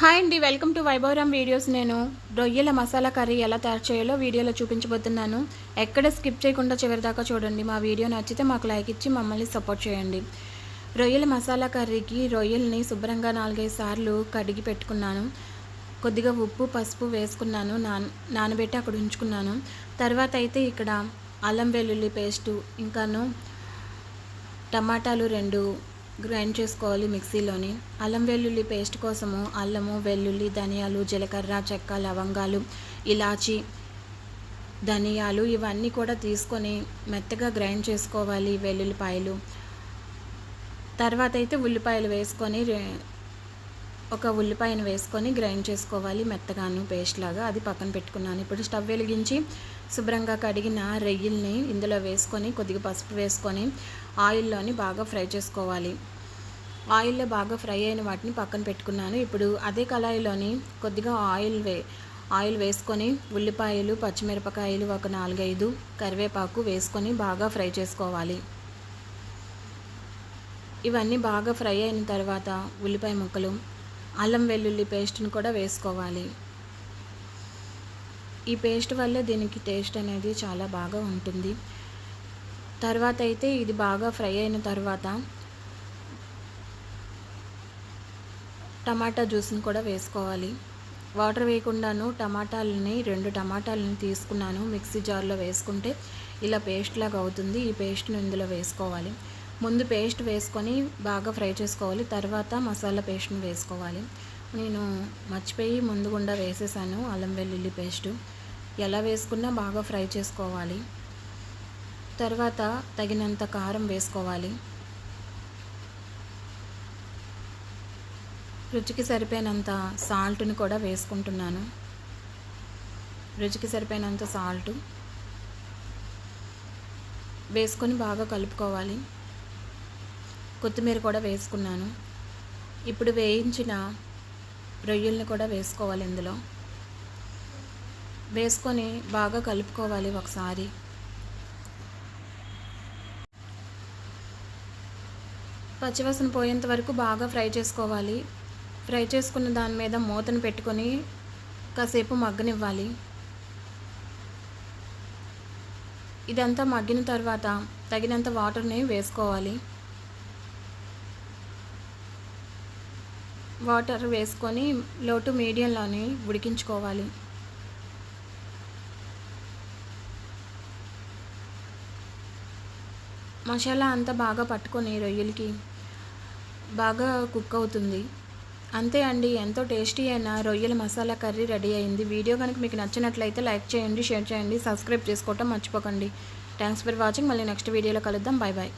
Hi అండి welcome to వైభవరామ్ videos. నేను రొయ్యల మసాలా కర్రీ ఎలా తయారు చేయాలో వీడియోలో చూపించబోతున్నాను. ఎక్కడ స్కిప్ చేయకుండా చివరి దాకా చూడండి. మా వీడియో నచ్చితే మాకు లైక్ ఇచ్చి మమ్మల్ని సపోర్ట్ చేయండి. రొయ్యల మసాలా కర్రీకి రొయ్యల్ని శుభ్రంగా నాలుగైదు సార్లు కడిగి పెట్టుకున్నాను. కొద్దిగా ఉప్పు పసుపు వేసుకున్నాను. నాన నానబెట్టి అక్కడ ఉంచుకున్నాను. తర్వాత అయితే ఇక్కడ అల్లం వెల్లుల్లి పేస్టు ఇంకాను టమాటాలు రెండు గ్రైండ్ చేసుకోవాలి మిక్సీలోని. అల్లం వెల్లుల్లి పేస్ట్ కోసము అల్లము వెల్లుల్లి ధనియాలు జీలకర్ర చెక్క లవంగాలు ఇలాచి ధనియాలు ఇవన్నీ కూడా తీసుకొని మెత్తగా గ్రైండ్ చేసుకోవాలి వెల్లుల్లిపాయలు. తర్వాత అయితే ఉల్లిపాయలు వేసుకొని ఒక ఉల్లిపాయను వేసుకొని గ్రైండ్ చేసుకోవాలి మెత్తగాను పేస్ట్ లాగా. అది పక్కన పెట్టుకున్నాను. ఇప్పుడు స్టవ్ వెలిగించి శుభ్రంగా కడిగిన రెయ్యిల్ని ఇందులో వేసుకొని కొద్దిగా పసుపు వేసుకొని ఆయిల్లోని బాగా ఫ్రై చేసుకోవాలి. ఆయిల్లో బాగా ఫ్రై అయిన వాటిని పక్కన పెట్టుకున్నాను. ఇప్పుడు అదే కళాయిలోని కొద్దిగా ఆయిల్ వే ఆయిల్ వేసుకొని ఉల్లిపాయలు పచ్చిమిరపకాయలు ఒక నాలుగైదు కరివేపాకు వేసుకొని బాగా ఫ్రై చేసుకోవాలి. ఇవన్నీ బాగా ఫ్రై అయిన తర్వాత ఉల్లిపాయ ముక్కలు అల్లం వెల్లుల్లి పేస్ట్ని కూడా వేసుకోవాలి. ఈ పేస్ట్ వల్ల దీనికి టేస్ట్ అనేది చాలా బాగా ఉంటుంది. తర్వాత అయితే ఇది బాగా ఫ్రై అయిన తర్వాత టమాటా జ్యూస్ని కూడా వేసుకోవాలి. వాటర్ వేయకుండాను టమాటాలని రెండు టమాటాలని తీసుకున్నాను. మిక్సీ జార్లో వేసుకుంటే ఇలా పేస్ట్ లాగా అవుతుంది. ఈ పేస్ట్ని ఇందులో వేసుకోవాలి. ముందు పేస్ట్ వేసుకొని బాగా ఫ్రై చేసుకోవాలి. తర్వాత మసాలా పేస్ట్ని వేసుకోవాలి. నేను మర్చిపోయి ముందు గుండా వేసేసాను అల్లం వెల్లుల్లి పేస్టు. ఎలా వేసుకున్నా బాగా ఫ్రై చేసుకోవాలి. తర్వాత తగినంత కారం వేసుకోవాలి. రుచికి సరిపోయినంత సాల్ట్ని కూడా వేసుకుంటున్నాను. రుచికి సరిపోయినంత సాల్ట్ వేసుకొని బాగా కలుపుకోవాలి. కొత్తిమీర కూడా వేసుకున్నాను. ఇప్పుడు వేయించిన రొయ్యల్ని కూడా వేసుకోవాలి ఇందులో. వేసుకొని బాగా కలుపుకోవాలి ఒకసారి. పచ్చివాసన పోయేంత వరకు బాగా ఫ్రై చేసుకోవాలి. ఫ్రై చేసుకున్న దాని మీద మూతను పెట్టుకొని కాసేపు మగ్గనివ్వాలి. ఇదంతా మగ్గిన తర్వాత తగినంత వాటర్ని వేసుకోవాలి. వాటర్ వేసుకొని లోటు మీడియంలోని ఉడికించుకోవాలి. మసాలా అంతా బాగా పట్టుకొని రొయ్యలకి బాగా కుక్ అవుతుంది. అంతే అండి ఎంతో టేస్టీ అయిన రొయ్యల మసాలా కర్రీ రెడీ అయింది. వీడియో కనుక మీకు నచ్చినట్లయితే లైక్ చేయండి షేర్ చేయండి సబ్స్క్రైబ్ చేసుకోవటం మర్చిపోకండి. Thanks for watching. మళ్ళీ నెక్స్ట్ వీడియోలో కలుద్దాం. Bye bye